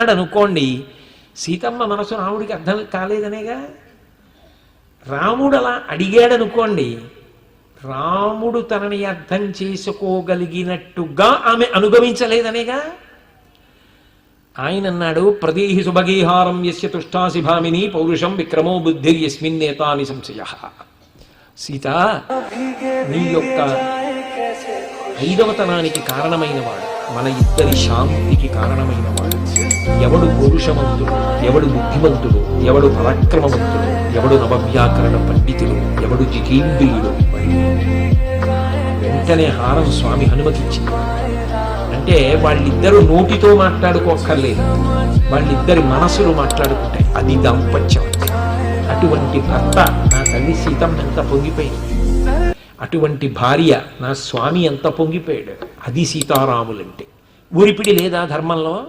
అన్నాడు అనుకోండి సీతమ్మ మనసు రాముడికి అర్థం కాలేదనేగా? రాముడు అలా అడిగాడనుకోండి రాముడు తనని అర్థం చేసుకోగలిగినట్టుగా ఆమె అనుభవించలేదనేగా? ఆయన అన్నాడు ప్రదేహి సుభగీహారం యస్య తుష్టాసి భామిని పౌరుషం విక్రమో బుద్ధి యస్మిన్ నేతాని సంశయ. సీత నీ యొక్క ఐదవతనానికి కారణమైన వాడు మన ఇద్దరి శాంతికి కారణమైన వాడు. ఎవడు పౌరుషవంతుడు ఎవడు బుద్ధిమంతుడు ఎవడు పరాక్రమవంతుడు ఎవడు నవవ్యాకరణ పండితుడు ఎవడు జితేంద్రియుడు వెంటనే హారం స్వామి హనుమకిచ్చింది అంటే వాళ్ళిద్దరూ నోటితో మాట్లాడుకోక్కర్లేదు. వాళ్ళిద్దరి మనసులు మాట్లాడుకుంటాయి. అది దాంపత్యం. అటువంటి భర్త నా తల్లి సీతమ్మ ఎంత పొంగిపోయింది. అటువంటి భార్య నా స్వామి ఎంత పొంగిపోయాడు. అది సీతారాములంటే. ఊరిపిడి లేదా ధర్మంలో?